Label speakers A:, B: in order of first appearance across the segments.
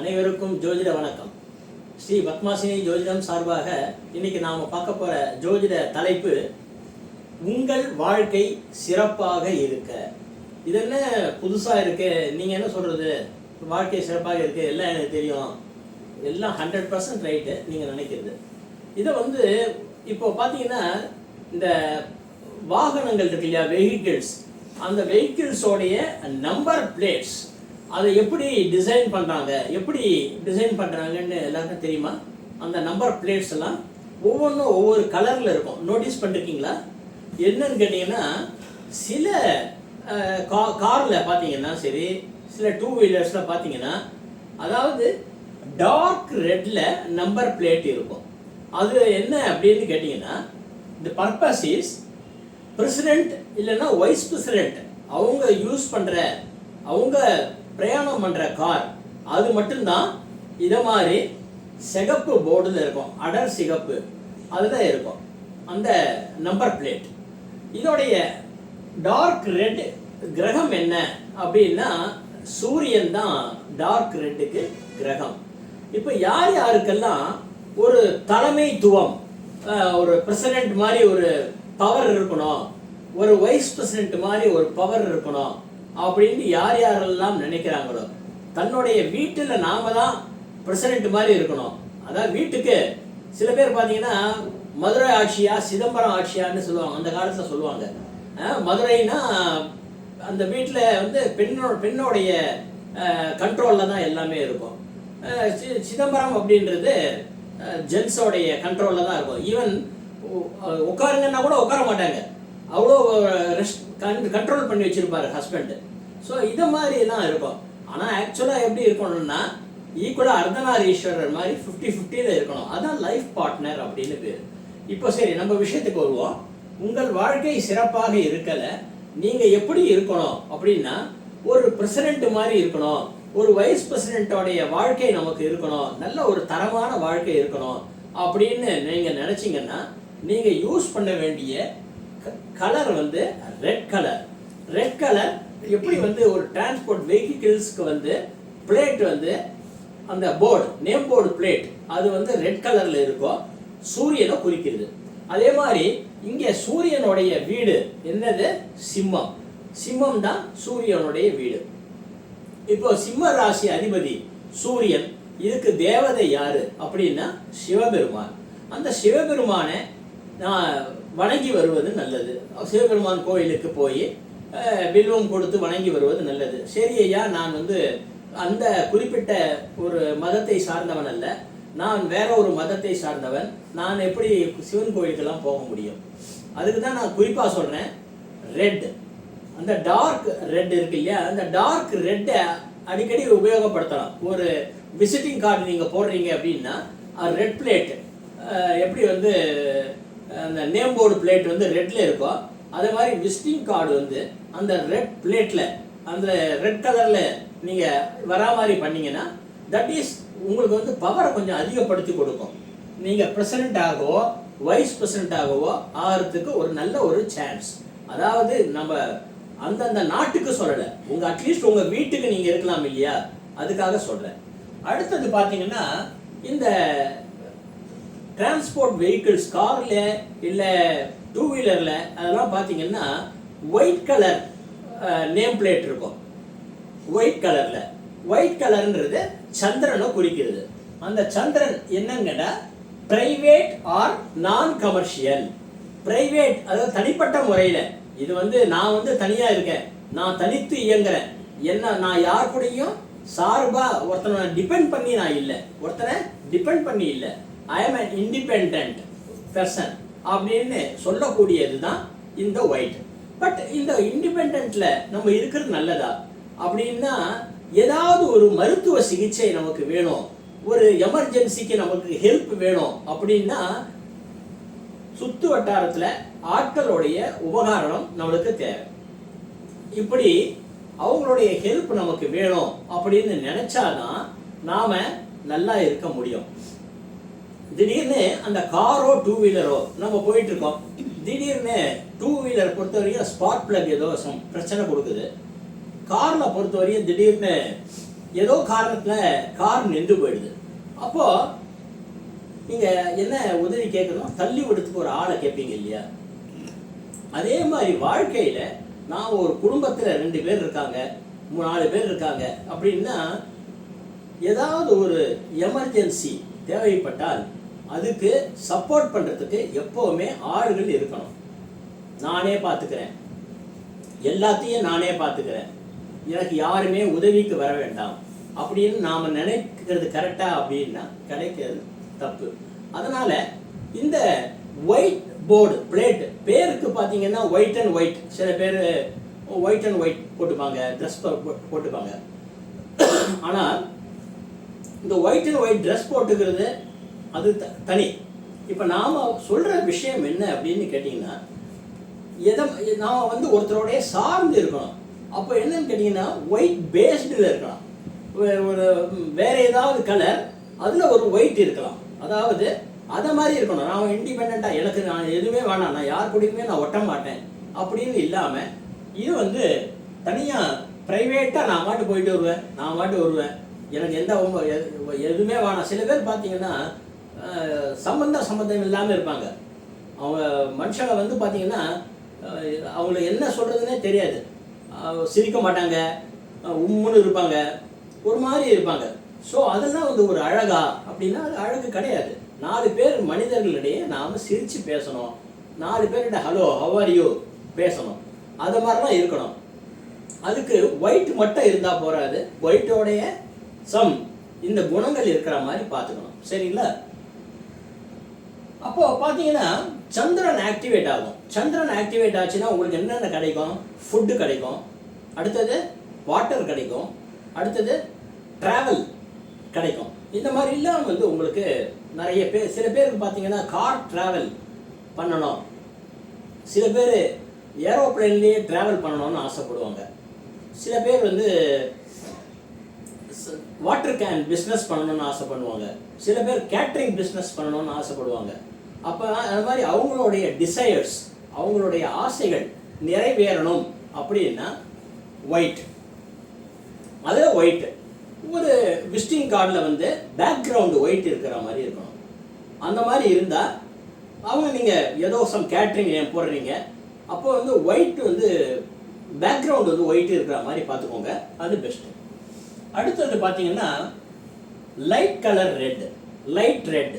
A: அனைவருக்கும் ஜோதிட வணக்கம். ஸ்ரீ பத்மாசினி ஜோதிடம் சார்பாக இன்னைக்கு நாம பார்க்க போற ஜோதிட தலைப்பு உங்கள் வாழ்க்கை சிறப்பாக இருக்க. இது என்ன புதுசா இருக்கு? நீங்க என்ன சொல்றது? வாழ்க்கை சிறப்பாக இருக்கு எல்லாம் எனக்கு தெரியும். எல்லாம் ஹண்ட்ரட் பர்சன்ட் ரைட்டு நீங்க நினைக்கிறது. இதை வந்து இப்போ பார்த்தீங்கன்னா இந்த வாகனங்கள் இருக்கு இல்லையா வெஹிக்கிள்ஸ் அந்த வெஹிக்கிள்ஸோடைய நம்பர் பிளேட்ஸ் அதை எப்படி டிசைன் பண்ணுறாங்க எப்படி டிசைன் பண்ணுறாங்கன்னு எல்லாருக்கும் தெரியுமா? அந்த நம்பர் பிளேட்ஸ் எல்லாம் ஒவ்வொன்றும் ஒவ்வொரு கலரில் இருக்கும். நோட்டீஸ் பண்ணிருக்கீங்களா? என்னன்னு கேட்டிங்கன்னா சில கா காரில் பார்த்தீங்கன்னா சரி சில டூ வீலர்ஸில் பார்த்தீங்கன்னா அதாவது டார்க் ரெட்டில் நம்பர் பிளேட் இருக்கும். அது என்ன அப்படின்னு கேட்டிங்கன்னா இந்த பர்பஸ் இஸ் பிரசிடென்ட் இல்லைன்னா வைஸ் பிரசிடென்ட் அவங்க யூஸ் பண்ணுற அவங்க பிரயாணம் பண்ணுற கார். அது மட்டும்தான் இதை மாதிரி சிகப்பு போர்டில் இருக்கும். அடர் சிகப்பு. அதுதான் இருக்கும். அந்த நம்பர் பிளேட் இதோடைய டார்க் ரெட் கிரகம் என்ன? அப்படின்னா சூரியன் தான் டார்க் ரெட்டுக்கு கிரகம். இப்போ யார் யாருக்கெல்லாம் ஒரு தலைமைத்துவம் ஒரு பிரசிடென்ட் மாதிரி ஒரு பவர் இருக்கணும் ஒரு வைஸ் பிரசிடென்ட் மாதிரி ஒரு பவர் இருக்கணும் அப்படின்னு யார் யாரெல்லாம் நினைக்கிறாங்களோ தன்னுடைய வீட்டில் நாம தான் பிரசிடென்ட் மாதிரி இருக்கணும். அதாவது வீட்டுக்கு சில பேர் பார்த்தீங்கன்னா மதுரை ஆட்சியா சிதம்பரம் ஆட்சியான்னு சொல்லுவாங்க. அந்த காலத்தில் சொல்லுவாங்க. மதுரைனா அந்த வீட்டில் வந்து பெண்ணோட பெண்ணோடைய கண்ட்ரோலில் தான் எல்லாமே இருக்கும். சி- சிதம்பரம் அப்படின்றது ஜென்ஸோடைய கண்ட்ரோலில் தான் இருக்கும். ஈவன் உட்காருங்கன்னா கூட உட்கார மாட்டாங்க. அவ்வளோ ரெஸ்ட் கண்ட்ரோல் பண்ணி வச்சுருப்பார் ஹஸ்பண்ட் ஸோ இதை மாதிரி தான் இருக்கும் ஆனால் ஆக்சுவலாக எப்படி இருக்கணும்னா ஈக்குவலாக அர்த்தநாரீஸ்வரர் மாதிரி ஃபிஃப்டி ஃபிஃப்டியில் இருக்கணும். அதான் லைஃப் பார்ட்னர் அப்படின்னு பேர். இப்போ சரி நம்ம விஷயத்துக்கு வருவோம். உங்கள் வாழ்க்கை சிறப்பாக இருக்கலை. நீங்கள் எப்படி இருக்கணும் அப்படின்னா ஒரு பிரசிடென்ட் மாதிரி இருக்கணும். ஒரு வைஸ் பிரசிடென்ட்டோடைய வாழ்க்கை நமக்கு இருக்கணும். நல்ல ஒரு தரமான வாழ்க்கை இருக்கணும். அப்படின்னு நீங்கள் நினச்சிங்கன்னா நீங்கள் யூஸ் பண்ண வேண்டிய கலர் வந்து ரெட் கலர் ரெட் கலர் எப்படி வந்து ஒரு டிரான்ஸ்போர்ட் வெஹிக்கிள்ஸ்க்கு வந்து பிளேட் வந்து அந்த போர்டு நேம் போர்டு பிளேட் அது வந்து ரெட் கலரில் இருக்கும் சூரியனை குறிக்கிறது. அதே மாதிரி இங்கே சூரியனுடைய வீடு என்னது? சிம்மம். சிம்மம் தான் சூரியனுடைய வீடு. இப்போ சிம்ம ராசி அதிபதி சூரியன் இதுக்கு தேவதை யாரு? அப்படின்னா சிவபெருமான். அந்த சிவபெருமானை நான் வணங்கி வருவது நல்லது. சிவபெருமான் கோயிலுக்கு போய் பில்வம் கொடுத்து வணங்கி வருவது நல்லது. சரி ஐயா நான் வந்து அந்த குறிப்பிட்ட ஒரு மதத்தை சார்ந்தவன் அல்ல. நான் வேற ஒரு மதத்தை சார்ந்தவன். நான் எப்படி சிவன் கோயிலுக்கெல்லாம் போக முடியும்? அதுக்கு தான் நான் குறிப்பாக சொல்கிறேன் ரெட் அந்த டார்க் ரெட் இருக்கு இல்லையா? அந்த டார்க் ரெட்டை அடிக்கடி உபயோகப்படுத்தலாம். ஒரு விசிட்டிங் கார்டு நீங்கள் போடுறீங்க அப்படின்னா ரெட் பிளேட் எப்படி வந்து அந்த நேம் போர்டு பிளேட் வந்து ரெட்டில் இருக்கும். அதே மாதிரி விசிட்டிங் கார்டு வந்து அந்த ரெட் பிளேட்டில் அந்த ரெட் கலரில் நீங்கள் வரா மாதிரி பண்ணீங்கன்னா தட் இஸ் உங்களுக்கு வந்து பவரை கொஞ்சம் அதிகப்படுத்தி கொடுக்கும். நீங்கள் பிரசிடென்ட் ஆகவோ வைஸ் பிரசிடென்ட் ஆகவோ ஆகிறதுக்கு ஒரு நல்ல ஒரு சான்ஸ் அதாவது நம்ம அந்தந்த நாட்டுக்கு சொல்லலை உங்கள் அட்லீஸ்ட் உங்கள் வீட்டுக்கு நீங்கள் இருக்கலாம் இல்லையா? அதுக்காக சொல்கிறேன் அடுத்தது பார்த்தீங்கன்னா இந்த டிரான்ஸ்போர்ட் வெஹிக்கிள்ஸ் கார்ல இல்லை டூ வீலரில் அதெல்லாம் பார்த்தீங்கன்னா ஒயிட் கலர் நேம் பிளேட் இருக்கும். ஒயிட் கலரில் ஒயிட் கலர்ன்றது சந்திரனை குறிக்கிறது. அந்த சந்திரன் என்னங்கன்னா private or non commercial private அதாவது தனிப்பட்ட முறையில். இது வந்து நான் வந்து தனியாக இருக்கேன். நான் தனித்து இயங்குறேன். என்ன நான் யார் கூடயும் சார்பாக ஒருத்தனை டிபெண்ட் பண்ணி நான் இல்லை. ஒருத்தனை டிபெண்ட் பண்ணி இல்லை. I am an independent person அப்படின்னு சொல்லக்கூடியது தான் இந்த ஒயிட் பட் இந்த இண்டிபெண்ட்ல நம்ம இருக்கிறது நல்லதா? அப்படின்னா ஏதாவது ஒரு மருத்துவ சிகிச்சை நமக்கு வேணும். ஒரு எமர்ஜென்சிக்கு நமக்கு ஹெல்ப் வேணும் அப்படின்னா சுத்து வட்டாரத்தில் ஆட்களுடைய உபகாரணம் நம்மளுக்கு தேவை. இப்படி அவங்களுடைய ஹெல்ப் நமக்கு வேணும் அப்படின்னு நினைச்சாதான் நாம நல்லா இருக்க முடியும். திடீர்னு அந்த காரோ டூ வீலரோ நம்ம போயிட்டு இருக்கோம் திடீர்னு டூ வீலர் பொறுத்த வரைக்கும் ஸ்பார்க் பிளக் ஏதோ பிரச்சனை கொடுக்குது. காரில் பொறுத்த வரையும் திடீர்னு ஏதோ காரணத்தில் கார் நின்று போயிடுது. அப்போது நீங்கள் என்ன உதவி கேட்கணும்? தள்ளி விடுறதுக்கு ஒரு ஆளை கேட்பீங்க இல்லையா? அதே மாதிரி வாழ்க்கையில் நான் ஒரு குடும்பத்தில் ரெண்டு பேர் இருக்காங்க மூணு நாலு பேர் இருக்காங்க அப்படின்னா ஏதாவது ஒரு எமர்ஜென்சி தேவைப்பட்டால் அதுக்கு சப்போர்ட் பண்ணுறதுக்கு எப்போவுமே ஆளுகள் இருக்கணும். நானே பார்த்துக்கிறேன் எல்லாத்தையும் நானே பார்த்துக்கிறேன் எனக்கு யாருமே உதவிக்கு வர வேண்டாம். அப்படின்னு நாம் நினைக்கிறது கரெக்டாக அப்படின்னா கிடைக்கிறது தப்பு. அதனால் இந்த ஒயிட் போர்டு பிளேட் பேருக்கு பார்த்தீங்கன்னா ஒயிட் அண்ட் ஒயிட் சில பேர் ஒயிட் அண்ட் ஒயிட் போட்டுப்பாங்க ட்ரெஸ் போட்டுப்பாங்க. ஆனால் இந்த ஒயிட் அண்ட் ஒயிட் ட்ரெஸ் போட்டுக்கிறது அது த- தனி. இப்போ நாம் சொல்கிற விஷயம் என்ன அப்படின்னு கேட்டிங்கன்னா எதை நாம் வந்து ஒருத்தரோடைய சார்ந்து இருக்கணும். அப்போ என்னன்னு கேட்டிங்கன்னா ஒயிட் பேஸ்டில் இருக்கலாம். ஒரு- வேறு வேற ஏதாவது கலர் அதில் ஒரு ஒயிட் இருக்கலாம். அதாவது அதை மாதிரி இருக்கணும். நான் இண்டிபெண்ட்டாக எனக்கு நான் எதுவுமே வேணாம். நான் யார் கூடயுமே நான் ஒட்ட மாட்டேன். அப்படின்னு இல்லாமல் இது வந்து தனியாக ப்ரைவேட்டாக நான் மாட்டு போயிட்டு வருவேன் நான் மாட்டு வருவேன். எனக்கு எந்த எது- எதுவுமே வேணாம். சில பேர் பார்த்தீங்கன்னா சம்பந்தம் சம்மந்தம் சம்பந்தம் இல்லாமல் இருப்பாங்க. அவங்க மனுஷங்க வந்து பார்த்தீங்கன்னா அவங்கள அவங்களுக்கு என்ன சொல்கிறதுனே தெரியாது. சிரிக்க மாட்டாங்க உம்முன்னு இருப்பாங்க. ஒரு மாதிரி இருப்பாங்க. ஸோ அதெல்லாம் வந்து ஒரு அழகா அப்படின்னா அது அழகு கிடையாது. நாலு பேர் மனிதர்களிடையே நாம் சிரித்து பேசணும். நாலு பேர்கிட்ட ஹலோ ஹவாரியோ பேசணும். அது மாதிரிலாம் இருக்கணும். அதுக்கு ஒயிட் மட்டும் இருந்தால் போகாது ஒயிட்டோடைய சம் இந்த குணங்கள் இருக்கிற மாதிரி பார்த்துக்கணும். சரிங்களா? அப்போ பார்த்தீங்கன்னா சந்திரன் ஆக்டிவேட் ஆகும். சந்திரன் ஆக்டிவேட் ஆச்சுன்னா உங்களுக்கு என்னென்ன கிடைக்கும்? ஃபுட்டு கிடைக்கும். அடுத்தது வாட்டர் கிடைக்கும். அடுத்தது ட்ராவல் கிடைக்கும். இந்த மாதிரிலாம் வந்து உங்களுக்கு நிறைய பேர் சில பேருக்கு பார்த்தீங்கன்னா கார் ட்ராவல் பண்ணணும். சில பேர் ஏரோப்ளேன்லேயே ட்ராவல் பண்ணணும்னு ஆசைப்படுவாங்க. சில பேர் வந்து வாட்டர் கேன் பிஸ்னஸ் பண்ணணும்னு ஆசைப்படுவாங்க. சில பேர் கேட்ரிங் பிஸ்னஸ் பண்ணணும்னு ஆசைப்படுவாங்க. அப்போ அது மாதிரி அவங்களுடைய டிசையர்ஸ் அவங்களுடைய ஆசைகள் நிறைவேறணும். அப்படின்னா ஒயிட் அது ஒயிட் ஒரு விசிட்டிங் கார்டில் வந்து பேக்ரவுண்டு ஒயிட் இருக்கிற மாதிரி இருக்கணும். அந்த மாதிரி இருந்தால் அவங்க நீங்கள் ஏதோ சம் கேட்ரிங் ஏன் போடுறீங்க அப்போ வந்து ஒயிட் வந்து பேக்ரவுண்ட் வந்து ஒயிட் இருக்கிற மாதிரி பார்த்துக்கோங்க. அது பெஸ்ட்டு அடுத்தது பார்த்தீங்கன்னா light colour red light red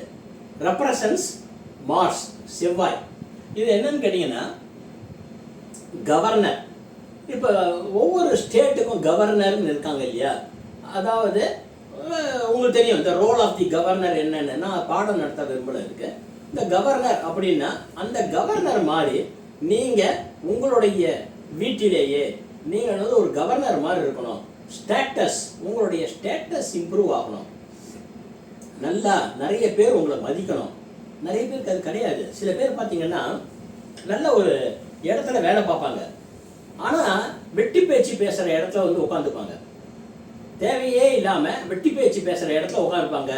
A: represents Mars செவ்வாய். இது என்னன்னு கேட்டிங்கன்னா கவர்னர் இப்போ ஒவ்வொரு ஸ்டேட்டுக்கும் கவர்னர்னு இருக்காங்க இல்லையா? அதாவது உங்களுக்கு தெரியும் இந்த ரோல் ஆஃப் தி கவர்னர் என்னன்னு நான் பாடம் நடத்த விரும்பல இருக்கு. இந்த கவர்னர் அப்படின்னா அந்த கவர்னர் மாதிரி நீங்கள் உங்களுடைய வீட்டிலேயே நீங்கள் வந்து ஒரு கவர்னர் மாதிரி இருக்கணும். ஸ்டேட்டஸ் உங்களுடைய ஸ்டேட்டஸ் இம்ப்ரூவ் ஆகணும். நல்லா நிறைய பேர் உங்களை மதிக்கணும். நிறைய பேருக்கு அது கிடையாது. சில பேர் பார்த்தீங்கன்னா நல்ல ஒரு இடத்துல வேலை பார்ப்பாங்க. ஆனால் வெட்டி பேச்சு பேசுகிற இடத்துல வந்து உட்காந்துப்பாங்க. தேவையே இல்லாமல் வெட்டி பேச்சு பேசுகிற இடத்துல உட்காந்துப்பாங்க.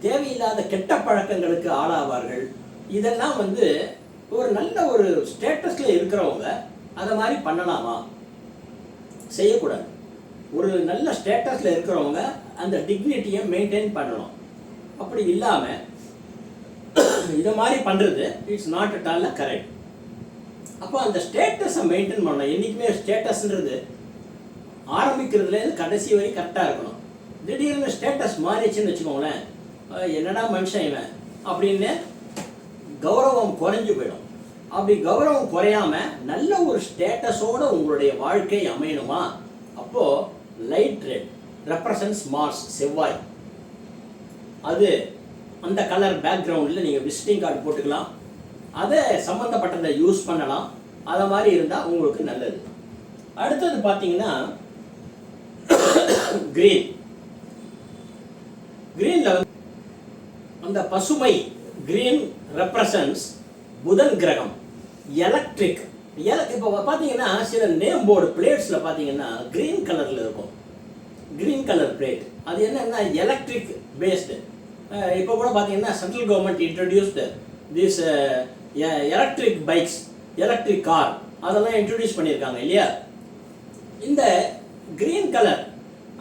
A: தேவையில்லாத கெட்ட பழக்கங்களுக்கு ஆளாவார்கள். இதெல்லாம் வந்து ஒரு நல்ல ஒரு ஸ்டேட்டஸில் இருக்கிறவங்க அதை மாதிரி பண்ணலாமா? செய்யக்கூடாது. ஒரு நல்ல ஸ்டேட்டஸில் இருக்கிறவங்க அந்த டிக்னிட்டியை மெயின்டைன் பண்ணணும். அப்படி இல்லாமல் இதை மாதிரி பண்ணுறது it's not at all correct அப்போ அந்த ஸ்டேட்டஸை மெயின்டைன் பண்ணணும். என்றைக்குமே ஸ்டேட்டஸ்ன்றது ஆரம்பிக்கிறதுலேருந்து கடைசி வரை கரெக்டாக இருக்கணும். திடீர்னு ஸ்டேட்டஸ் மாறிச்சுன்னு வச்சுக்கோங்களேன். என்னடா மனுஷன் இவன்? அப்படின்னு கௌரவம் குறைஞ்சு போயிடும். அப்படி கௌரவம் குறையாம நல்ல ஒரு ஸ்டேட்டஸோட உங்களுடைய வாழ்க்கை அமையணுமா? அப்போது லைட் ரெட் ரெப்ரசன்ஸ் மார்ஸ் செவ்வாய். அது அந்த கலர் பேக்ரவுண்டில் நீங்கள் விசிட்டிங் கார்டு போட்டுக்கலாம். அதை சம்மந்தப்பட்டதை யூஸ் பண்ணலாம். அதை மாதிரி இருந்தால் உங்களுக்கு நல்லது. அடுத்தது பார்த்தீங்கன்னா கிரீன் கிரீனில் வந்து அந்த பசுமை கிரீன் ரெப்ரசன்ஸ் புதன் கிரகம் எலக்ட்ரிக் இப்போ பார்த்தீங்கன்னா சில நேம் போர்டு பிளேட்ஸில் பார்த்தீங்கன்னா க்ரீன் கலரில் இருக்கும். க்ரீன் கலர் பிளேட் அது என்னன்னா எலக்ட்ரிக் பேஸ்டு இப்போ கூட பார்த்தீங்கன்னா central government introduced this electric bikes electric car அதெல்லாம் இன்ட்ரடியூஸ் பண்ணியிருக்காங்க இல்லையா? இந்த க்ரீன் கலர்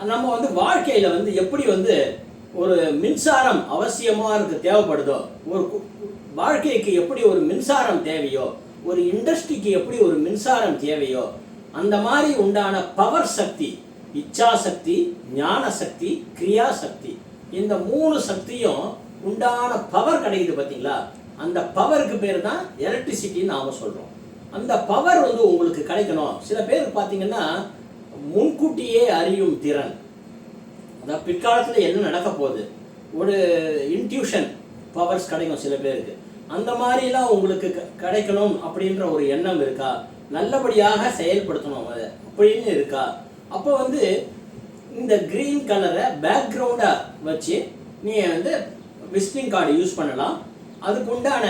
A: நம்ம வந்து வாழ்க்கையில் வந்து எப்படி வந்து ஒரு மின்சாரம் அவசியமாக இருக்கு தேவைப்படுதோ ஒரு வாழ்க்கைக்கு எப்படி ஒரு மின்சாரம் தேவையோ ஒரு இண்டஸ்ட்ரிக்கு எப்படி ஒரு மின்சாரம் தேவையோ அந்த மாதிரி உண்டான பவர் சக்தி இச்சா சக்தி ஞான சக்தி கிரியா சக்தி இந்த மூணு சக்தியும் உண்டான பவர் கிடைக்குது பார்த்தீங்களா அந்த பவருக்கு பேர் தான் எலக்ட்ரிசிட்டின்னு நாம் சொல்கிறோம் அந்த பவர் வந்து உங்களுக்கு கிடைக்கணும். சில பேர் பார்த்தீங்கன்னா முன்கூட்டியே அறியும் திறன். அதாவது பிற்காலத்தில் என்ன நடக்க போகுது? ஒரு இன்ட்யூஷன் பவர்ஸ் கிடைக்கும் சில பேருக்கு. அந்த மாதிரிலாம் உங்களுக்கு க- கிடைக்கணும் அப்படின்ற ஒரு எண்ணம் இருக்கா? நல்லபடியாக செயல்படுத்தணும் அதை அப்படின்னு இருக்கா? அப்போ வந்து இந்த க்ரீன் கலரை பேக்ரவுண்டாக வச்சு நீங்கள் வந்து விசிட்டிங் கார்டு யூஸ் பண்ணலாம். அதுக்கு உண்டான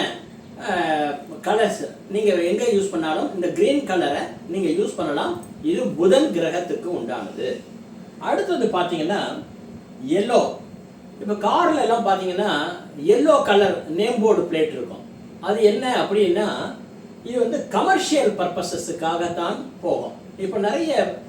A: கலர்ஸ் நீங்கள் எங்கே யூஸ் பண்ணாலும் இந்த க்ரீன் கலரை நீங்கள் யூஸ் பண்ணலாம். இது புதன் கிரகத்துக்கு உண்டானது. அடுத்தது பார்த்தீங்கன்னா எல்லோ இப்போ கார்ல எல்லாம் பார்த்தீங்கன்னா yellow colour name board plate இருக்கும். அது என்ன அப்படின்னா இது வந்து கமர்ஷியல் பர்பஸஸுக்காகத்தான் போகும். இப்போ நிறைய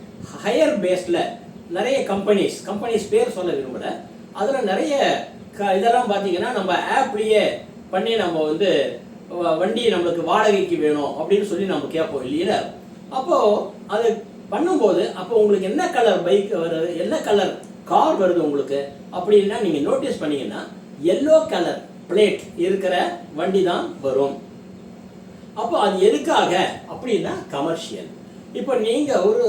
A: ஹையர் பேஸ்டில் நிறைய கம்பெனிஸ் கம்பெனிஸ் பேர் சொல்ல விரும்பல. அதில் நிறைய க இதெல்லாம் பார்த்தீங்கன்னா நம்ம ஆப்லேயே பண்ணி நம்ம வந்து வ- வண்டி நம்மளுக்கு வாடகைக்கு வேணும் அப்படின்னு சொல்லி நம்ம கேட்போம் இல்லையில? அப்போது அது பண்ணும்போது அப்போ உங்களுக்கு என்ன கலர் பைக் வருது என்ன கலர் கார் வருது உங்களுக்கு? அப்படின்னா நீங்கள் நோட்டீஸ் பண்ணீங்கன்னா எல்லோ கலர் பிளேட் இருக்கிற வண்டி தான் வரும். அப்போ அது எதுக்காக? அப்படின்னா கமர்ஷியல் இப்போ நீங்கள் ஒரு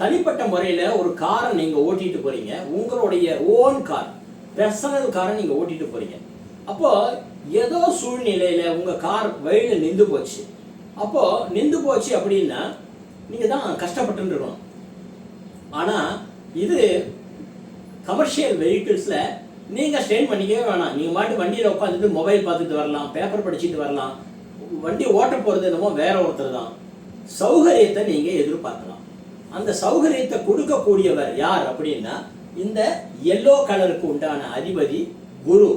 A: தனிப்பட்ட முறையில் ஒரு காரை நீங்கள் ஓட்டிட்டு போறீங்க. உங்களுடைய ஓன் கார் பர்சனல் காரை நீங்கள் ஓட்டிட்டு போறீங்க. அப்போ ஏதோ சூழ்நிலையில் உங்கள் கார் வழியில் நின்று போச்சு. அப்போ நின்று போச்சு அப்படின்னா நீங்கள் தான் கஷ்டப்பட்டுருக்கணும் ஆனால் இது கமர்ஷியல் வெஹிக்கிள்ஸில் நீங்கள் ஸ்ட்ரெயின் பண்ணிக்கவே வேணாம். நீங்கள் மாட்டு வண்டியில் உட்காந்துட்டு மொபைல் பார்த்துட்டு வரலாம் பேப்பர் படிச்சுட்டு வரலாம். வண்டி ஓட்ட போகிறது என்னமோ வேற ஒருத்தர் தான். சௌகரியத்தை நீங்கள் எதிர்பார்க்கலாம். அந்த சௌகரியத்தை கொடுக்கக்கூடியவர் யார் அப்படின்னா இந்த எல்லோ கலருக்கு உண்டான அதிபதி குரு.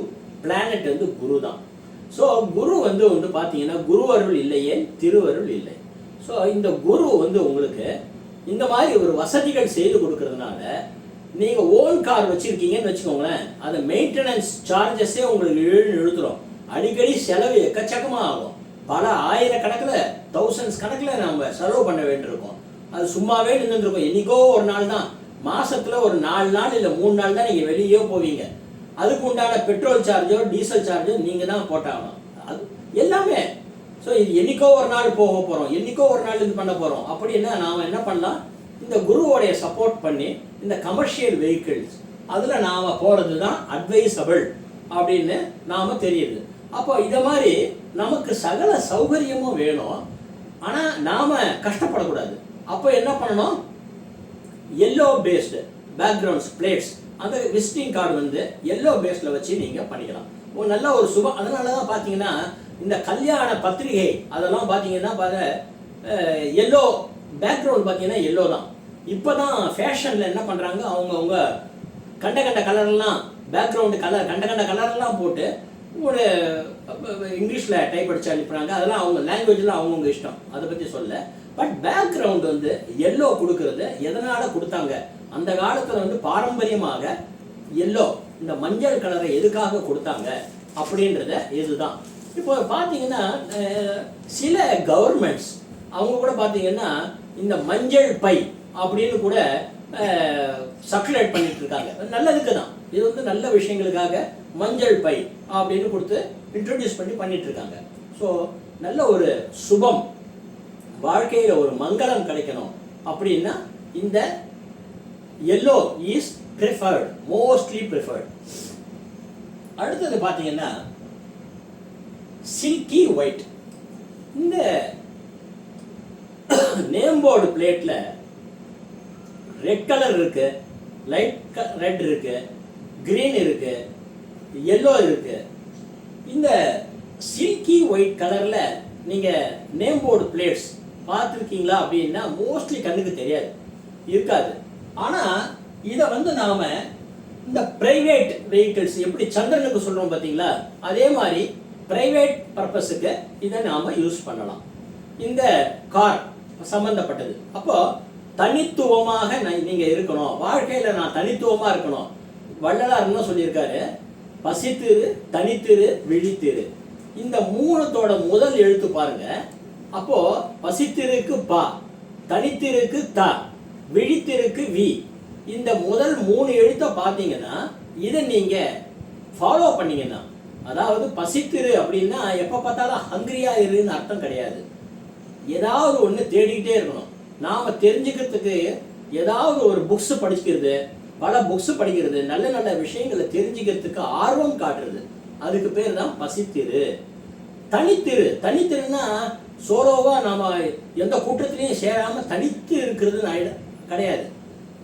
A: பிளானட் வந்து குரு தான். ஸோ குரு வந்து வந்து பார்த்தீங்கன்னா குருவருள் இல்லையே திருவருள் இல்லை. ஸோ இந்த குரு வந்து உங்களுக்கு இந்த மாதிரி ஒரு வசதிகள் செய்து கொடுக்கறதுனால நீங்கள் ஓன் கார் வச்சுருக்கீங்கன்னு வச்சுக்கோங்களேன் அந்த மெயின்டெனன்ஸ் சார்ஜஸே உங்களுக்கு இழு இழுத்துரும். அடிக்கடி செலவு எக்கச்சக்கமாக ஆகும். பல ஆயிரக்கணக்கில் தௌசண்ட்ஸ் கணக்கில் நாம் செலவு பண்ண வேண்டியிருக்கோம். அது சும்மாவே நின்றுருக்கோம். என்னைக்கோ ஒரு நாள் தான். மாதத்தில் ஒரு நாலு நாள் இல்லை மூணு நாள் தான் நீங்கள் வெளியே போவீங்க. அதுக்கு உண்டான பெட்ரோல் சார்ஜோ டீசல் சார்ஜோ நீங்கள் தான் போட்டாகணும். அது எல்லாமே. ஸோ இது என்னைக்கோ ஒரு நாள் போக போகிறோம் என்னைக்கோ ஒரு நாள் இது பண்ண போகிறோம் அப்படின்னா நாம் என்ன பண்ணலாம்? இந்த குருவோடைய சப்போர்ட் பண்ணி இந்த கமர்ஷியல் வெஹிக்கிள்ஸ் அதில் நாம் போகிறது தான் அட்வைசபிள் அப்படின்னு நாம் தெரியுது. அப்போ இதை மாதிரி நமக்கு சகல சௌகரியமும் வேணும். ஆனால் நாம் கஷ்டப்படக்கூடாது. அப்போ என்ன பண்ணணும்? எல்லோ பேஸ்டு பேக்ரவுண்ட்ஸ் பிளேட்ஸ் அந்த விசிட்டிங் கார்டு வந்து எல்லோ பேஸில் வச்சு நீங்கள் பண்ணிக்கலாம். ஒரு நல்ல ஒரு சுப அதனால தான் பார்த்தீங்கன்னா இந்த கல்யாண பத்திரிகை அதெல்லாம் பார்த்தீங்கன்னா பாரு எல்லோ பேக்ரவுண்ட் பார்த்தீங்கன்னா எல்லோ தான். இப்போ தான் ஃபேஷனில் என்ன பண்ணுறாங்க அவங்கவுங்க கண்ட கண்ட கலர்லாம் பேக்ரவுண்டு கலர் கண்ட கண்ட கலர்லாம் போட்டு ஒரு இங்கிலீஷில் டைப் அடிச்சு அனுப்புகிறாங்க அதெல்லாம் அவங்க லாங்குவேஜ்லாம் அவங்கவுங்க இஷ்டம். அதை பற்றி சொல்ல பட் பேக்ரவுண்ட் வந்து எல்லோ கொடுக்கறது எதனால் கொடுத்தாங்க? அந்த காலத்தில் வந்து பாரம்பரியமாக எல்லோ இந்த மஞ்சள் கலரை எதுக்காக கொடுத்தாங்க? அப்படின்றத இதுதான். இப்போ பார்த்தீங்கன்னா சில கவர்மெண்ட்ஸ் அவங்க கூட பார்த்தீங்கன்னா இந்த மஞ்சள் பை அப்படின்னு கூட சர்க்குலேட் பண்ணிட்டு இருக்காங்க நல்லதுக்கு தான் இது வந்து நல்ல விஷயங்களுக்காக மஞ்சள் பை அப்படின்னு கொடுத்து இன்ட்ரடியூஸ் பண்ணி பண்ணிட்டு இருக்காங்க ஸோ நல்ல ஒரு சுபம். வாழ்க்கையில் ஒரு மங்களம் கிடைக்கணும் அப்படின்னா இந்த yellow is preferred mostly preferred அடுத்தது பார்த்தீங்கன்னா சில்கி ஒயிட் இந்த நேம் போர்டு பிளேட்டில் ரெட் கலர் இருக்கு லைட் ரெட் இருக்கு கிரீன் இருக்கு எல்லோ இருக்கு. இந்த சில்கி ஒயிட் கலரில் நீங்கள் நேம் போர்டு பிளேட்ஸ் பார்த்துருக்கீங்களா அப்படின்னா மோஸ்ட்லி கண்ணுக்கு தெரியாது. இருக்காது. ஆனால் இதை வந்து நாம் இந்த பிரைவேட் வெஹிக்கிள்ஸ் எப்படி சந்திரனுக்கு சொல்கிறோம் பார்த்தீங்களா? அதே மாதிரி பிரைவேட் பர்பஸுக்கு இதை நாம் யூஸ் பண்ணலாம். இந்த கார் சம்மந்தப்பட்டது அப்போது தனித்துவமாக நான் நீங்க இருக்கணும். வாழ்க்கையில நான் தனித்துவமா இருக்கணும். வள்ளலார் என்ன சொல்லியிருக்காரு. பசித்திரு தனித்திரு விழித்திரு. இந்த மூணுத்தோட முதல் எழுத்து பாருங்க. அப்போ பசித்திருக்கு பா தனித்திருக்கு த விழித்திருக்கு வி. இந்த முதல் மூணு எழுத்தை பார்த்தீங்கன்னா இதை நீங்க ஃபாலோ பண்ணீங்கன்னா அதாவது பசித்திரு அப்படின்னா எப்போ பார்த்தாலும் ஹங்கிரியா இருன்னு அர்த்தம் கிடையாது. ஏதாவது ஒன்று தேடிக்கிட்டே இருக்கணும். நாம் தெரிஞ்சுக்கிறதுக்கு ஏதாவது ஒரு புக்ஸ் படிக்கிறது பல புக்ஸ் படிக்கிறது நல்ல நல்ல விஷயங்களை தெரிஞ்சுக்கிறதுக்கு ஆர்வம் காட்டுறது. அதுக்கு பேர் தான் பசித்திரு. தனித்திரு. தனித்திருன்னா சோலோவா நாம எந்த கூட்டத்திலையும் சேராம தனித்து இருக்கிறது கிடையாது.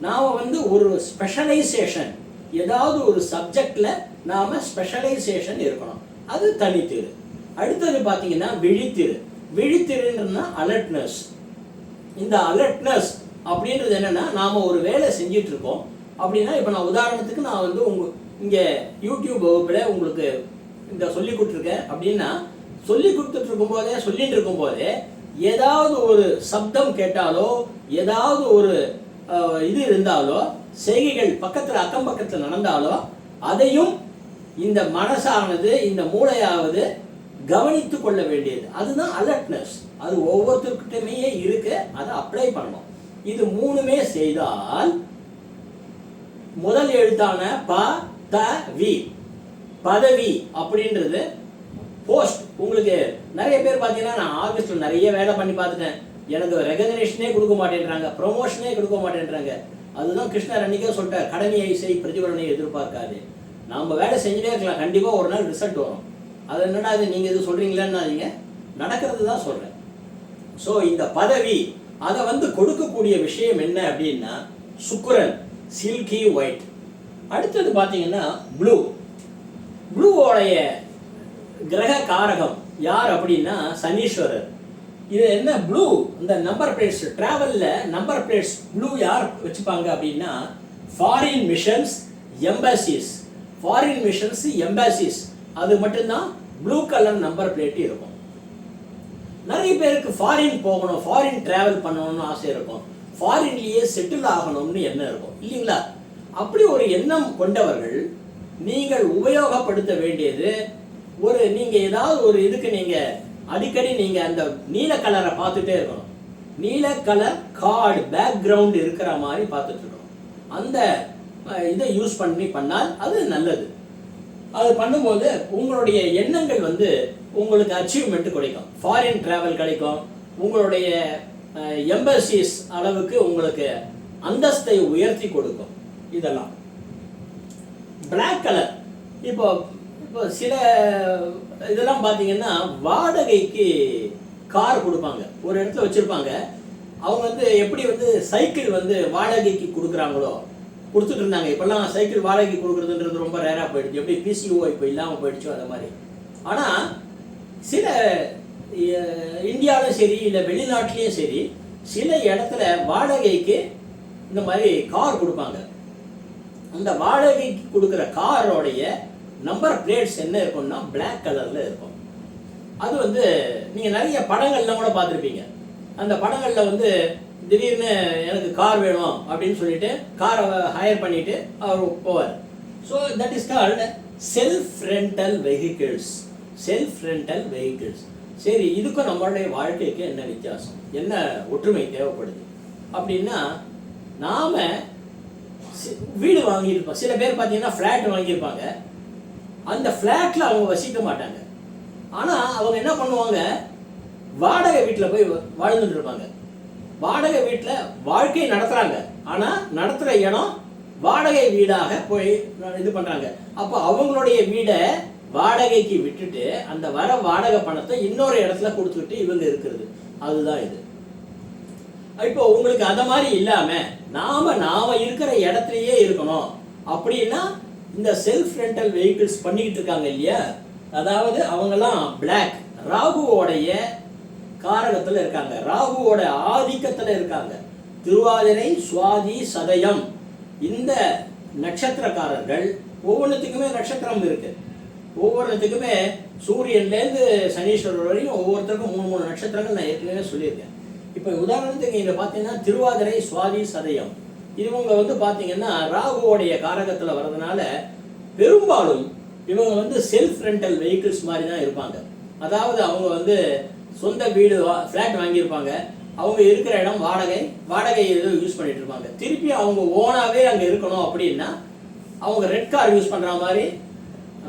A: நாம வந்து ஒரு ஸ்பெஷலைசேஷன் ஏதாவது ஒரு சப்ஜெக்ட்ல நாம ஸ்பெஷலைசேஷன் இருக்கணும். அது தனித்திரு. அடுத்தது பார்த்தீங்கன்னா விழித்திரு. விழித்திருன்னா அலர்ட்னஸ் இந்த அலர்ட்னஸ் அப்படின்றது என்னன்னா நாம் ஒரு வேலை செஞ்சிட்டு இருக்கோம் அப்படின்னா இப்போ நான் உதாரணத்துக்கு நான் வந்து உங்க இங்கே யூடியூப் வகுப்பில் உங்களுக்கு இந்த சொல்லி கொடுத்துருக்கேன். அப்படின்னா சொல்லி கொடுத்துட்டு இருக்கும்போதே சொல்லிட்டு இருக்கும்போதே ஏதாவது ஒரு சப்தம் கேட்டாலோ ஏதாவது ஒரு இது இருந்தாலோ செய்கைகள் பக்கத்தில் அக்கம் பக்கத்தில் நடந்தாலோ அதையும் இந்த மனசானது இந்த மூளையாவது கவனித்து கொள்ள வேண்டியது. அதுதான் அலர்ட்னஸ் அது ஒவ்வொருத்தருக்கிட்டமே இருக்கு அதை அப்ளை பண்ணணும். இது மூணுமே செய்தால் முதல் எழுத்தான ப த வி பதவி அப்படின்றது போஸ்ட் உங்களுக்கு நிறைய பேர் பார்த்தீங்கன்னா நான் ஆகஸ்ட்ல நிறைய வேலை பண்ணி பார்த்துட்டேன். எனக்கு ரெகக்னேஷனே கொடுக்க மாட்டேன்றாங்க ப்ரொமோஷனே கொடுக்க மாட்டேன்றாங்க. அதுதான் கிருஷ்ணர் அன்னைக்கே சொல்லிட்டார் கடமையை செய் பிரதிபலனை எதிர்பார்க்காது. நம்ம வேலை செஞ்சுட்டே இருக்கலாம் கண்டிப்பாக ஒரு நாள் ரிசல்ட் வரும். அது என்னடா அது நீங்கள் இது சொல்கிறீங்களான்னு நடக்கிறது தான் சொல்கிறேன் ஸோ இந்த பதவி அதை வந்து கொடுக்கக்கூடிய விஷயம் என்ன அப்படின்னா சுக்குரன் சில்கி ஒயிட் அடுத்தது பார்த்தீங்கன்னா ப்ளூ ப்ளூவோடைய கிரக காரகம் யார் அப்படின்னா சனீஸ்வரர். இது என்ன ப்ளூ இந்த நம்பர் பிளேட்ஸ் ட்ராவலில் நம்பர் பிளேட்ஸ் ப்ளூ யார் வச்சுப்பாங்க அப்படின்னா foreign missions embassies foreign missions embassies அது மட்டும்தான் ப்ளூ கலர் நம்பர் பிளேட் இருக்கும். நிறைய பேருக்கு ஃபாரின் போகணும் ஃபாரின் ட்ராவல் பண்ணணும்னு ஆசை இருக்கும். ஃபாரின்லேயே செட்டில் ஆகணும்னு எண்ணம் இருக்கும். இல்லைங்களா? அப்படி ஒரு எண்ணம் கொண்டவர்கள் நீங்கள் உபயோகப்படுத்த வேண்டியது ஒரு நீங்கள் ஏதாவது ஒரு இதுக்கு நீங்கள் அடிக்கடி நீங்கள் அந்த நீல கலரை பார்த்துட்டே இருக்கணும். நீல கலர் கார்டு பேக்ரவுண்ட் இருக்கிற மாதிரி பார்த்துட்டு இருக்கணும். அந்த இதை யூஸ் பண்ணி பண்ணால் அது நல்லது. அது பண்ணும்போது உங்களுடைய எண்ணங்கள் வந்து உங்களுக்கு அச்சீவ்மெண்ட் கிடைக்கும். ஃபாரின் டிராவல் கிடைக்கும். உங்களுடைய எம்பசிஸ் அளவுக்கு உங்களுக்கு அந்தஸ்தை உயர்த்தி கொடுக்கும். இதெல்லாம். பிளாக் கலர் இப்போ இப்போ சில இதெல்லாம் பார்த்தீங்கன்னா வாடகைக்கு கார் கொடுப்பாங்க. ஒரு இடத்துல வச்சுருப்பாங்க. அவங்க வந்து எப்படி வந்து சைக்கிள் வந்து வாடகைக்கு கொடுக்குறாங்களோ கொடுத்துட்டு இருந்தாங்க. இப்போல்லாம் சைக்கிள் வாடகைக்கு கொடுக்குறதுன்றது ரொம்ப ரேராக போயிடுச்சு. எப்படி பிசிஓ இப்போ இல்லாமல் போயிடுச்சோ அந்த மாதிரி. ஆனால் சில இந்தியாவிலும் சரி இல்லை வெளிநாட்டிலையும் சரி சில இடத்துல வாடகைக்கு இந்த மாதிரி கார் கொடுப்பாங்க. அந்த வாடகைக்கு கொடுக்குற காரோடைய நம்பர் பிளேட்ஸ் என்ன இருக்கும்னா பிளாக் கலரில் இருக்கும். அது வந்து நீங்கள் நிறைய படங்கள்லாம் கூட பார்த்துருப்பீங்க. அந்த படங்களில் வந்து திடீர்னு எனக்கு கார் வேணும் அப்படின்னு சொல்லிட்டு காரை ஹையர் பண்ணிட்டு அவர் போவார். So that is called self rental vehicles self rental vehicles சரி இதுக்கும் நம்மளுடைய வாழ்க்கைக்கு என்ன வித்தியாசம்? என்ன ஒற்றுமை தேவைப்படுது? அப்படின்னா நாம் வீடு வாங்கியிருப்போம். சில பேர் பார்த்தீங்கன்னா ஃப்ளாட் வாங்கியிருப்பாங்க. அந்த ஃப்ளாட்டில் அவங்க வசிக்க மாட்டாங்க. ஆனால் அவங்க என்ன பண்ணுவாங்க? வாடகை வீட்டில் போய் வ- வாழ்ந்துட்டு இருப்பாங்க. வாடகை வீட்டில் வாழ்க்கை நடத்துகிறாங்க ஆனால் நடத்துகிற இடம் வாடகை வீடாக போய் இது பண்ணுறாங்க அப்போ அவங்களுடைய வீடை வாடகைக்கு விட்டுட்டு அந்த வர வாடகை பணத்தை இன்னொரு இடத்துல கொடுத்துட்டு இவங்க இருக்கிறது. அதுதான் இது. இப்போ உங்களுக்கு அத மாதிரி இல்லாம நாம நாம இருக்கிற இடத்துலயே இருக்கணும். அப்படின்னா இந்த செல்ஃப் ரெண்டல் வெஹிக்கிள்ஸ் பண்ணிக்கிட்டு இருக்காங்க இல்லையா? அதாவது அவங்கெல்லாம் பிளாக் ராகுவோடைய காரகத்தில் இருக்காங்க. ராகுவோட ஆதிக்கத்தில் இருக்காங்க. திருவாதிரை சுவாதி சதயம். இந்த நட்சத்திரக்காரர்கள் ஒவ்வொன்றுத்துக்குமே நட்சத்திரம் இருக்கு. ஒவ்வொருத்துக்குமே சூரியன்லேருந்து சனீஸ்வரர் வரையும் ஒவ்வொருத்தருக்கும் மூணு மூணு நட்சத்திரங்கள் நான் ஏற்கனவே சொல்லியிருக்கேன். இப்போ உதாரணத்துக்கு இங்கே பார்த்தீங்கன்னா திருவாதிரை சுவாதி சதயம். இவங்க வந்து பார்த்தீங்கன்னா ராகுவோடைய காரகத்தில் வர்றதுனால பெரும்பாலும் இவங்க வந்து செல்ஃப் ரெண்டல் வெஹிக்கிள்ஸ் மாதிரி தான் இருப்பாங்க. அதாவது அவங்க வந்து சொந்த வீடு ஃப்ளாட் வாங்கியிருப்பாங்க. அவங்க இருக்கிற இடம் வாடகை வாடகை ஏதோ யூஸ் பண்ணிட்டு இருப்பாங்க. திருப்பி அவங்க ஓனாகவே அங்கே இருக்கணும் அப்படின்னா அவங்க ரெட் கார் யூஸ் பண்ணுற மாதிரி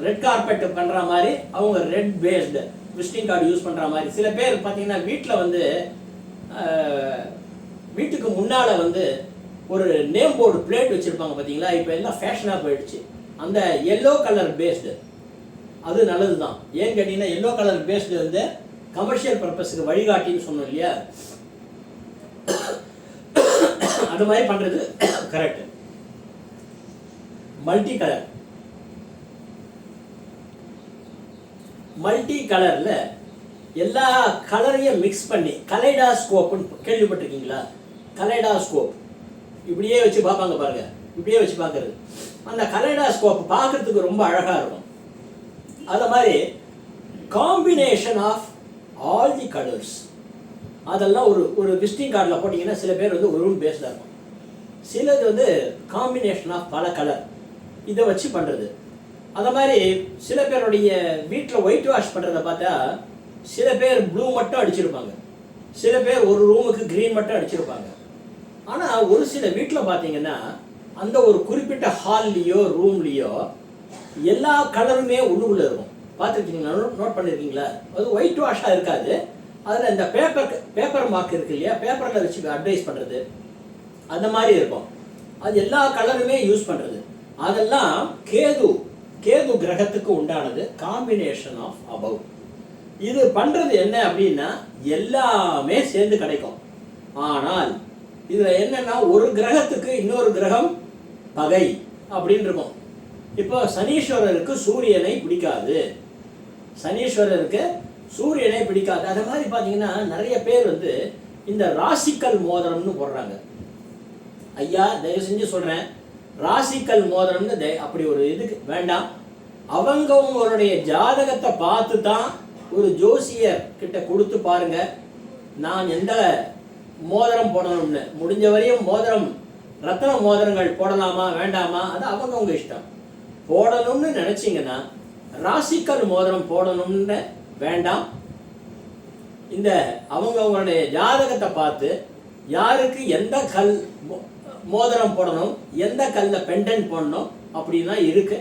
A: ரெட் கார்பெட் பண்ணுற மாதிரி அவங்க red based visiting card use பண்ணுற மாதிரி. சில பேர் பார்த்தீங்கன்னா வீட்டில் வந்து வீட்டுக்கு முன்னால் வந்து ஒரு நேம் போர்டு பிளேட் வச்சுருப்பாங்க பார்த்தீங்களா? இப்போ எல்லாம் ஃபேஷனாக போயிடுச்சு. அந்த எல்லோ கலர் பேஸ்டு அது நல்லது தான் ஏன்னு கேட்டிங்கன்னா எல்லோ கலர் பேஸ்டு வந்து கமர்ஷியல் பர்பஸுக்கு வழிகாட்டின்னு சொன்னோம் இல்லையா? அது மாதிரி பண்ணுறது கரெக்ட் மல்டி கலர் மல்டி கலரில் எல்லா கலரையும் மிக்ஸ் பண்ணி கலைடாஸ்கோப்னு கேள்விப்பட்டிருக்கீங்களா? கலைடாஸ்கோப். இப்படியே வச்சு பார்ப்பாங்க பாருங்க. இப்படியே வச்சு பார்க்கறது. அந்த கலைடாஸ்கோப் பார்க்கறதுக்கு ரொம்ப அழகாக இருக்கும். அது மாதிரி combination of all the colours அதெல்லாம் ஒரு ஒரு விசிட்டிங் கார்டில் போட்டிங்கன்னா சில பேர் வந்து ஒரு ரூம் பேஸ்டாக இருக்கும். சிலது வந்து காம்பினேஷன் ஆஃப் பல கலர் இதை வச்சு பண்ணுறது அந்த மாதிரி சில பேருடைய வீட்டில் ஒயிட் வாஷ் பண்ணுறத பார்த்தா சில பேர் ப்ளூ மட்டும் அடிச்சிருப்பாங்க. சில பேர் ஒரு ரூமுக்கு க்ரீன் மட்டும் அடிச்சிருப்பாங்க. ஆனால் ஒரு சில வீட்டில் பார்த்தீங்கன்னா அந்த ஒரு குறிப்பிட்ட ஹால்லையோ ரூம்லேயோ எல்லா கலருமே உள்ளுக்குள்ளே இருக்கும். பார்த்துருக்கீங்களா? நோட் பண்ணியிருக்கீங்களா அது ஒயிட் வாஷாக இருக்காது. அதில் இந்த பேப்பர் பேப்பர் மார்க் இருக்கு இல்லையா? பேப்பரில் வச்சு அட்வைஸ் பண்ணுறது அந்த மாதிரி இருக்கும். அது எல்லா கலருமே யூஸ் பண்ணுறது அதெல்லாம் கேது கேது கிரகத்துக்கு உண்டானது காம்பினேஷன் ஆஃப் அபவ் இது பண்ணுறது என்ன அப்படின்னா எல்லாமே சேர்ந்து கிடைக்கும். ஆனால் இதில் என்னன்னா ஒரு கிரகத்துக்கு இன்னொரு கிரகம் பகை அப்படின்னு இருக்கும் இப்போ சனீஸ்வரருக்கு சூரியனை பிடிக்காது. சனீஸ்வரருக்கு சூரியனை பிடிக்காது. அது மாதிரி பார்த்தீங்கன்னா நிறைய பேர் வந்து இந்த ராசிக்கல் மோதிரம்னு போடுறாங்க. ஐயா தயவு செஞ்சு சொல்கிறேன் ராசிக்கல் மோதிரம்னு அப்படி ஒரு இதுக்கு வேண்டாம். அவங்கவுங்களுடைய ஜாதகத்தை பார்த்து தான் ஒரு ஜோசியர் கிட்ட கொடுத்து பாருங்க. நான் எந்த மோதிரம் போடணும்னு. முடிஞ்ச வரையும் மோதிரம் ரத்ன மோதிரங்கள் போடலாமா வேண்டாமா? அது அவங்கவுங்க இஷ்டம். போடணும்னு நினச்சிங்கன்னா ராசிக்கல் மோதிரம் போடணும்னு வேண்டாம். இந்த அவங்கவுங்களுடைய ஜாதகத்தை பார்த்து யாருக்கு எந்த கல் மோதிரம் போடணும் எந்த கல்ல பெண்டன் போடணும் அப்படிலாம் இருக்கு.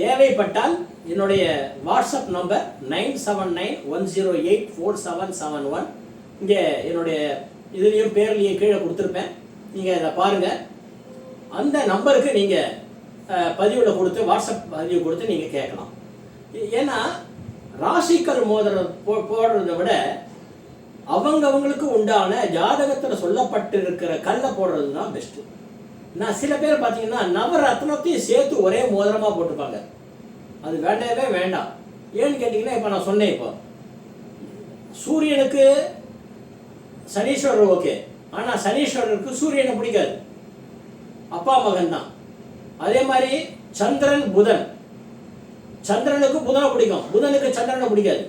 A: தேவைப்பட்டால் என்னுடைய WhatsApp number nine seven nine one zero eight four seven seven one. இங்கே என்னுடைய இதுலேயும் பேர்லேயும் கீழே கொடுத்துருப்பேன். நீங்கள் இதை பாருங்கள் அந்த நம்பருக்கு நீங்கள் பதிவில் கொடுத்து வாட்ஸ்அப் பதிவு கொடுத்து நீங்கள் கேட்கலாம். ஏன்னா ராசிக்கல் மோதிரம் போ போடுறத விட அவங்கவங்களுக்கு உண்டான ஜாதகத்தில் சொல்லப்பட்டிருக்கிற கல்லை போடுறது தான் பெஸ்ட்டு நான் சில பேர் பார்த்தீங்கன்னா நவரத்னத்தையும் சேர்த்து ஒரே மோதிரமாக போட்டுப்பாங்க. அது வேண்டவே வேண்டாம். ஏன்னு கேட்டிங்கன்னா இப்போ நான் சொன்னேன் இப்போ. சூரியனுக்கு சனீஸ்வரர் ஓகே ஆனால் சனீஸ்வரருக்கு சூரியனை பிடிக்காது. அப்பா மகன் தான் அதே மாதிரி சந்திரன் புதன். சந்திரனுக்கு புதனை பிடிக்கும். புதனுக்கு சந்திரனை பிடிக்காது.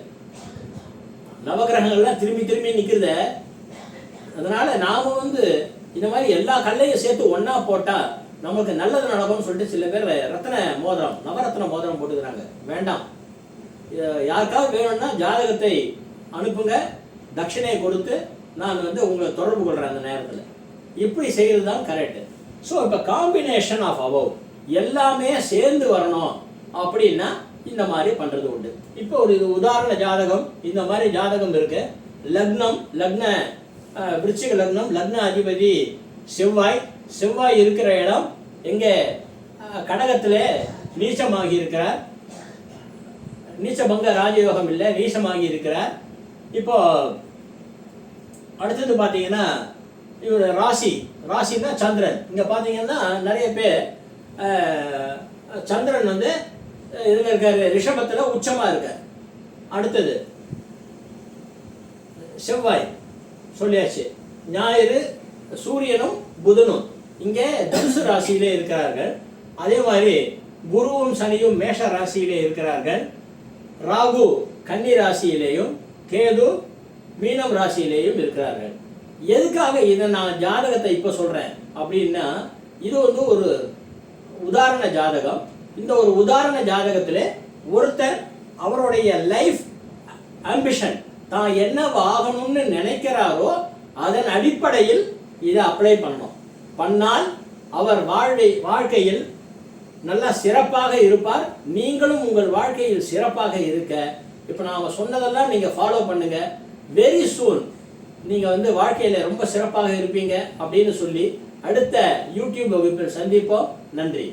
A: நவகிரகங்கள்லாம் திரும்பி திரும்பி நிற்கிறத அதனால நாம வந்து இந்த மாதிரி எல்லா கல்லையும் சேர்த்து ஒன்றா போட்டா நமக்கு நல்லது நடக்கும்னு சொல்லிட்டு சில பேர் ரத்ன மோதிரம் நவரத்ன மோதிரம் போட்டுக்கிறாங்க. வேண்டாம். யாருக்காவது வேணும்னா ஜாதகத்தை அனுப்புங்க. தட்சிணையை கொடுத்து நான் வந்து உங்களை தொடர்பு கொள்றேன் அந்த நேரத்தில். இப்படி செய்யறது தான் கரெக்ட் ஸோ இப்போ காம்பினேஷன் ஆஃப் அபவ் எல்லாமே சேர்ந்து வரணும் அப்படின்னா இந்த மாதிரி பண்றது உண்டு. இப்போ ஒரு உதாரண ஜாதகம் இந்த மாதிரி ஜாதகம் இருக்கு. லக்னம் லக்ன விருச்சிக லக்னம் லக்ன அதிபதி செவ்வாய். செவ்வாய் இருக்கிற இடம் எங்கே அஹ், நீச்சமாகி இருக்கிறார். நீச்சபங்க ராஜயோகம் இல்லை நீச்சமாகி இருக்கிறார். இப்போ அடுத்தது பார்த்தீங்கன்னா இவர் ராசி. ராசின்னா சந்திரன். இங்கே பார்த்தீங்கன்னா நிறைய பேர் சந்திரன் வந்து இதுல இருக்காரு ரிஷபத்தில் உச்சமாக இருக்கார். அடுத்தது செவ்வாய் சொல்லியாச்சு. ஞாயிறு சூரியனும் புதனும். இங்கே தனுசு ராசியிலே இருக்கிறார்கள். அதே மாதிரி குருவும் சனியும் மேஷ ராசியிலே இருக்கிறார்கள். ராகு கன்னி ராசியிலேயும் கேது மீனம் ராசியிலேயும் இருக்கிறார்கள். எதுக்காக இதை நான் ஜாதகத்தை இப்போ சொல்கிறேன் அப்படின்னா இது வந்து ஒரு உதாரண ஜாதகம். இந்த ஒரு உதாரண ஜாதகத்தில் ஒருத்தர் அவருடைய லைஃப் ஆம்பிஷன் தான் என்ன ஆகணும்னு நினைக்கிறாரோ அதன் அடிப்படையில் இதை அப்ளை பண்ணணும். பண்ணால் அவர் வாழ்வை வாழ்க்கையில் நல்லா சிறப்பாக இருப்பார். நீங்களும் உங்கள் வாழ்க்கையில் சிறப்பாக இருக்க. இப்போ நாம் சொன்னதெல்லாம் நீங்கள் ஃபாலோ பண்ணுங்க. வெரி சூன் நீங்கள் வந்து வாழ்க்கையில் ரொம்ப சிறப்பாக இருப்பீங்க அப்படின்னு சொல்லி அடுத்த யூடியூப் வகுப்பில் சந்திப்போம். நன்றி.